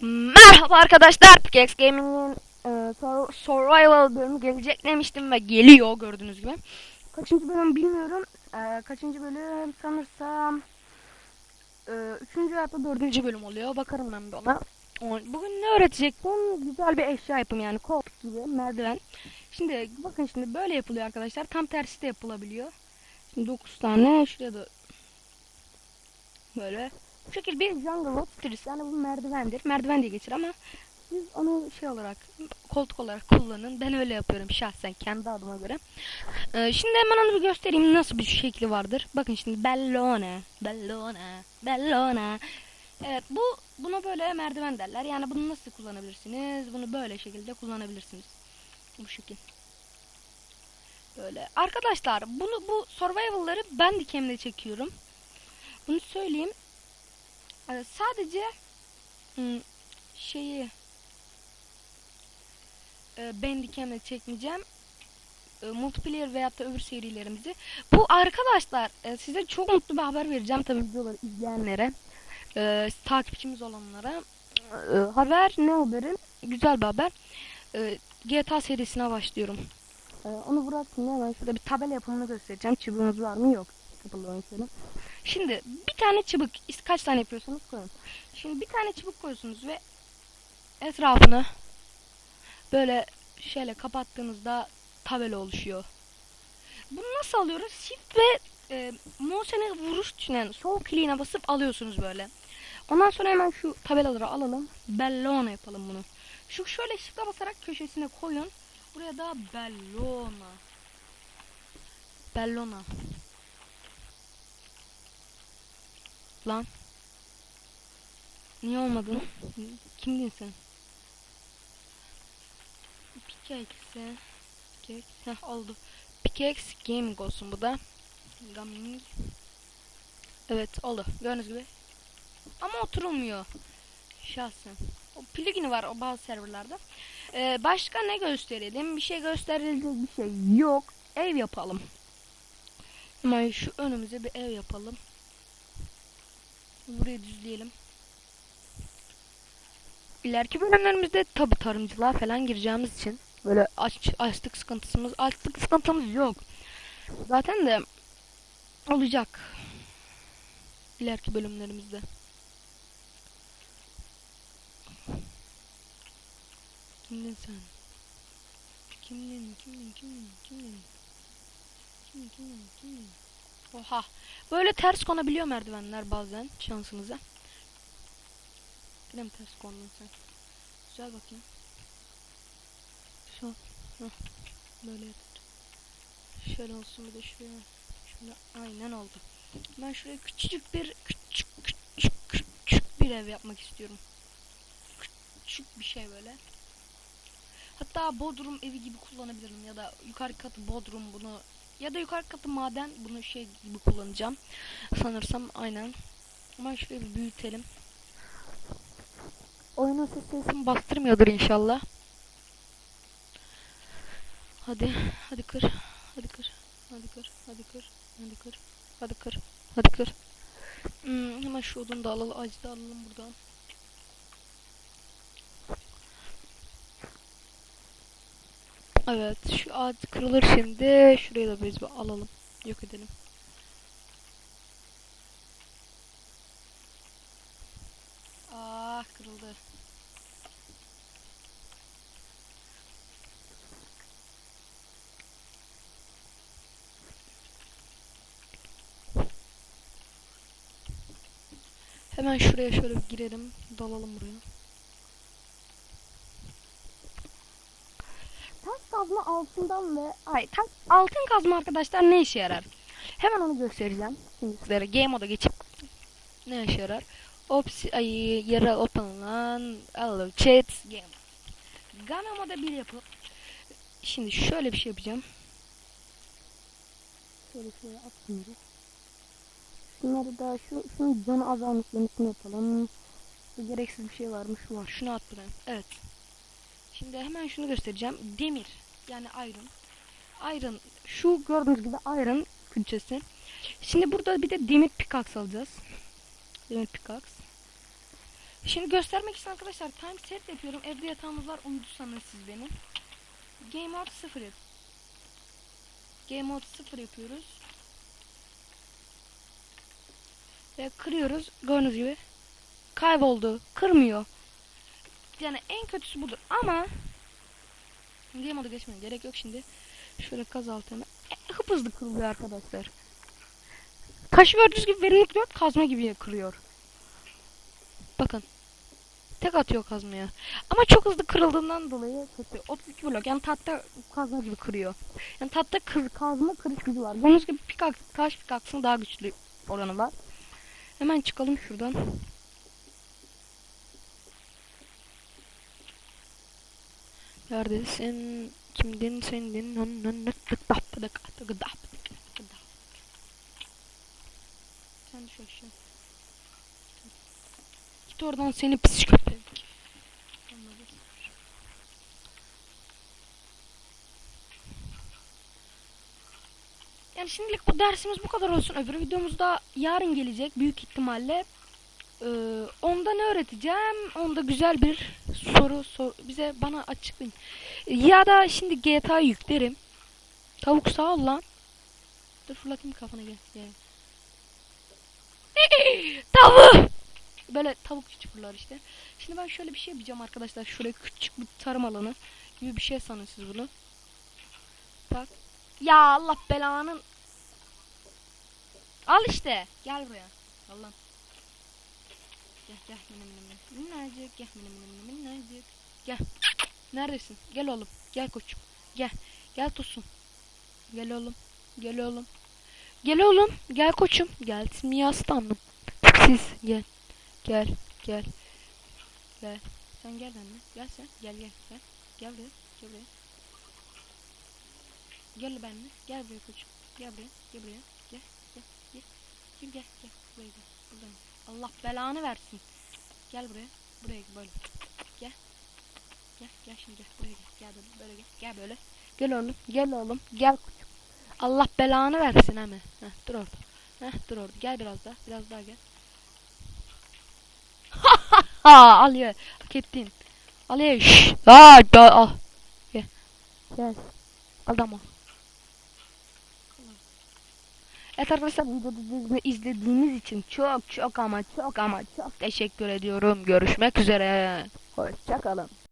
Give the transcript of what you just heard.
Merhaba arkadaşlar, Pickaxe Gaming'in e, sur- Survival bölümü gelecek demiştim ve geliyor gördüğünüz gibi. Kaçıncı bölüm bilmiyorum. E, kaçıncı bölüm sanırsam e, üçüncü ya da dördüncü bölüm oluyor. Bakarım ben bir ona. Bugün ne öğretecektim? Güzel bir eşya yapım yani koltuk gibi merdiven. Şimdi bakın şimdi böyle yapılıyor arkadaşlar. Tam tersi de yapılabiliyor. Şimdi 9 tane şuraya da böyle bu şekilde bir jungle lot stilisi. Yani bu merdivendir. Merdiven diye geçir ama siz onu şey olarak koltuk olarak kullanın. Ben öyle yapıyorum şahsen kendi adıma göre. Ee, şimdi hemen onu bir göstereyim nasıl bir şekli vardır. Bakın şimdi bellona, bellona, bellona. Evet bu buna böyle merdiven derler. Yani bunu nasıl kullanabilirsiniz? Bunu böyle şekilde kullanabilirsiniz. Bu şekil. Böyle. Arkadaşlar bunu bu survival'ları ben dikemde çekiyorum. Bunu söyleyeyim. Ee, sadece şeyi e, Bandicam'le çekmeyeceğim. E, multiplayer veyahut da öbür serilerimizi. Bu arkadaşlar e, size çok mutlu bir haber vereceğim tabii videoları izleyenlere. Takipçimiz olanlara. Haber ne haberim? Güzel bir haber. GTA serisine başlıyorum. Onu bıraktım hemen şurada bir tabela yapımını göstereceğim. Çubuğunuz var mı? Yok. Kapalı oyuncuları. Şimdi bir tane çubuk kaç tane yapıyorsanız koyun. Şimdi bir tane çubuk koyuyorsunuz ve etrafını böyle şöyle kapattığınızda tabela oluşuyor. Bunu nasıl alıyoruz? Shift ve e, mouse'e vuruş tuşuna sol kliğine basıp alıyorsunuz böyle. Ondan sonra hemen şu tabelaları alalım. Bellona yapalım bunu. Şu şöyle shift'e basarak köşesine koyun. Buraya da bellona. Bellona. Lan. Niye olmadın? Kimdin sen? Pickaxe. Pickaxe. Heh oldu. Pickaxe Gaming olsun bu da. Gaming. Evet oldu. Gördüğünüz gibi. Ama oturulmuyor. Şahsen. O plugini var o bazı serverlarda. Ee, başka ne gösterelim? Bir şey gösterilecek bir şey yok. Ev yapalım. Hemen şu önümüze bir ev yapalım. Burayı düzleyelim. İleriki bölümlerimizde tabi tarımcılığa falan gireceğimiz için böyle aç, açlık sıkıntısımız açlık sıkıntımız yok. Zaten de olacak. İleriki bölümlerimizde. Kimdin sen? Kimdin? Kimdin? Kimdin? Kimdin? Kimdin? Kimdin? Kimdin? Oha. Böyle ters konabiliyor merdivenler bazen şansınıza. Yine mi ters kondun sen? Güzel bakayım. Heh. Böyle yatır. Şöyle olsun bir de şuraya. Şöyle aynen oldu. Ben şuraya küçücük bir küçük küçük küçük bir ev yapmak istiyorum. Küçük bir şey böyle. Hatta bodrum evi gibi kullanabilirim ya da yukarı katı bodrum bunu ya da yukarı katı maden bunu şey gibi kullanacağım. Sanırsam aynen. Ama bir büyütelim. Oyunun ses sesini bastırmıyordur inşallah. Hadi, hadi kır. Hadi kır. Hadi kır. Hadi kır. Hadi kır. Hadi kır. Hadi kır. Hmm, hemen şu odunu da alalım. Acı da alalım buradan. Evet, şu ağaç kırılır şimdi. Şurayı da biz alalım. Yok edelim. Ah, kırıldı. Hemen şuraya şöyle bir girelim. Dalalım buraya. Taş kazma altından ve ay taş, altın kazma arkadaşlar ne işe yarar? Hemen onu göstereceğim. Şimdi sizlere game moda geçip ne işe yarar? Ops ay yere otanılan allo chat game. Gana moda bir yapıp şimdi şöyle bir şey yapacağım. Şöyle şöyle atmıyoruz. Şunları da şu şunun canı azalmış yenisini yapalım. Bu gereksiz bir şey varmış var. Şunu at buraya. Evet. Şimdi hemen şunu göstereceğim. Demir. Yani iron. Iron. Şu gördüğünüz gibi iron külçesi. Şimdi burada bir de demir pickaxe alacağız. Demir pickaxe. Şimdi göstermek için arkadaşlar time set yapıyorum. Evde yatağımız var. Uyudusanız siz benim. Game mode 0 yap. Game mode 0 yapıyoruz. Ve kırıyoruz. Gördüğünüz gibi. Kayboldu. Kırmıyor. Yani en kötüsü budur. Ama Game modu geçmeye gerek yok şimdi. Şöyle kaz altına. E, hıp hızlı kırılıyor arkadaşlar. Taşı gördüğünüz gibi verimlilik 4 kazma gibi kırıyor. Bakın. Tek atıyor kazmaya. Ama çok hızlı kırıldığından dolayı kötü. 32 blok yani tahta kazma gibi kırıyor. Yani tahta kır, kazma kırış gücü var. Gördüğünüz gibi pikaks, taş pikaksın daha güçlü oranı var. Hemen çıkalım şuradan. Neredesin? Kimdin sendin? Sen düş aşağı. Git oradan seni pis köpek. Yani şimdilik bu dersimiz bu kadar olsun. Öbür videomuzda yarın gelecek büyük ihtimalle. Ee, onda ne öğreteceğim? Onda güzel bir soru sor bize bana açıklayın. Ya da şimdi GTA yüklerim. Tavuk sağ ol lan. Dur fırlatayım kafana gel. gel. Tavuk. Böyle tavuk fırlar işte. Şimdi ben şöyle bir şey yapacağım arkadaşlar. Şuraya küçük bir tarım alanı gibi bir şey sanın siz bunu. Bak. Ya Allah belanın. Al işte. Gel buraya. Allah. Gel gel minim minim. Minnacık gel minim minim minnacık. Gel. Neredesin? Gel oğlum. Gel koçum. Gel. Gel Tosun. Gel oğlum. Gel oğlum. Gel oğlum. Gel koçum. Gel mi aslanım. Siz gel. Gel. Gel. Gel. Sen gel benimle. Gel sen. Gel gel. Gel. Gel buraya. Gel buraya. Gel benimle. Gel buraya koçum. Gel buraya. Gel buraya. Gel. Gel. Gel. Gel gel. Gel. Buraya gel. Buradan. Allah belanı versin. Gel buraya. Buraya böyle. Gel. Gel gel şimdi gel buraya gel. Gel böyle, böyle gel. Gel böyle. Gel oğlum. Gel oğlum. Gel. Allah belanı versin hemen. Heh, dur orada. Heh, dur orada. Gel biraz daha. Biraz daha gel. ha al ye. Hak ettin. Al ye. Şşş. Aa, da, al. Gel. Gel. Adam ol. Evet arkadaşlar videoda izlediğiniz için çok çok ama çok ama çok teşekkür ediyorum. Görüşmek üzere. Hoşçakalın.